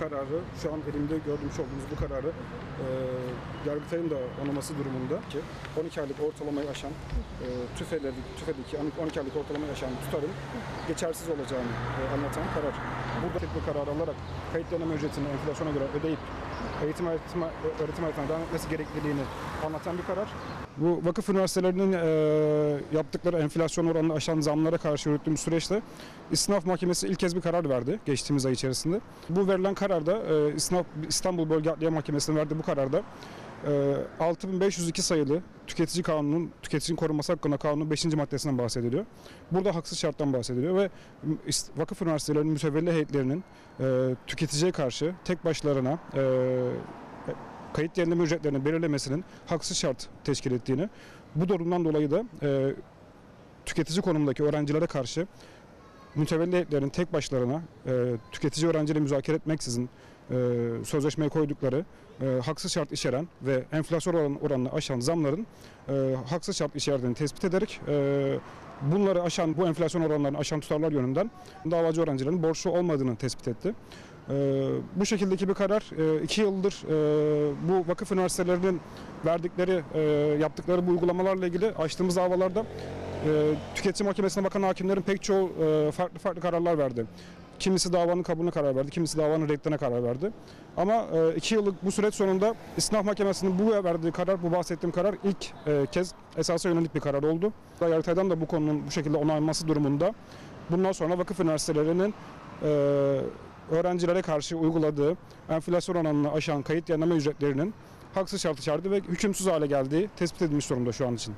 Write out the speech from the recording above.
kararı, şu an elimde görmüş olduğunuz bu kararı e, Yargıtay'ın da onaması durumunda ki 12 aylık ortalamayı aşan e, TÜFE'deki, TÜFE'deki 12 aylık ortalamayı aşan tutarın geçersiz olacağını e, anlatan karar. Burada bu kararı alarak kayıt deneme ücretini enflasyona göre ödeyip eğitim öğretim, öğretim hayatına devam etmesi gerekliliğini anlatan bir karar. Bu vakıf üniversitelerinin e, yaptıkları enflasyon oranını aşan zamlara karşı yürüttüğümüz süreçte İstinaf Mahkemesi ilk kez bir karar verdi geçtiğimiz ay içerisinde. Bu verilen kararda e, İstinaf, İstanbul Bölge Adliye Mahkemesi'nin verdiği bu kararda 6502 sayılı Tüketici Kanunu'nun, Tüketicinin Korunması Hakkında Kanunun 5. maddesinden bahsediliyor. Burada haksız şarttan bahsediliyor ve vakıf üniversitelerinin mütevelli heyetlerinin e, tüketiciye karşı tek başlarına e, kayıt yenileme ücretlerini belirlemesinin haksız şart teşkil ettiğini, bu durumdan dolayı da e, tüketici konumundaki öğrencilere karşı mütevelli tek başlarına e, tüketici öğrenciyle müzakere etmeksizin e, sözleşmeye koydukları e, haksız şart içeren ve enflasyon oran, oranını aşan zamların e, haksız şart içerdiğini tespit ederek e, bunları aşan, bu enflasyon oranlarını aşan tutarlar yönünden davacı öğrencilerin borçlu olmadığını tespit etti. E, bu şekildeki bir karar e, iki yıldır e, bu vakıf üniversitelerinin verdikleri, e, yaptıkları bu uygulamalarla ilgili açtığımız davalarda e, tüketici mahkemesine bakan hakimlerin pek çoğu e, farklı farklı kararlar verdi. Kimisi davanın kabulüne karar verdi, kimisi davanın reddine karar verdi. Ama e, iki yıllık bu süreç sonunda İstinaf Mahkemesi'nin bu verdiği karar, bu bahsettiğim karar ilk e, kez esasa yönelik bir karar oldu. Yargıtay'dan da bu konunun bu şekilde onaylanması durumunda bundan sonra vakıf üniversitelerinin öğrencilere karşı uyguladığı enflasyon oranını aşan kayıt yenileme ücretlerinin haksız şart içerdiği ve hükümsüz hale geldiği tespit edilmiş durumda şu an için.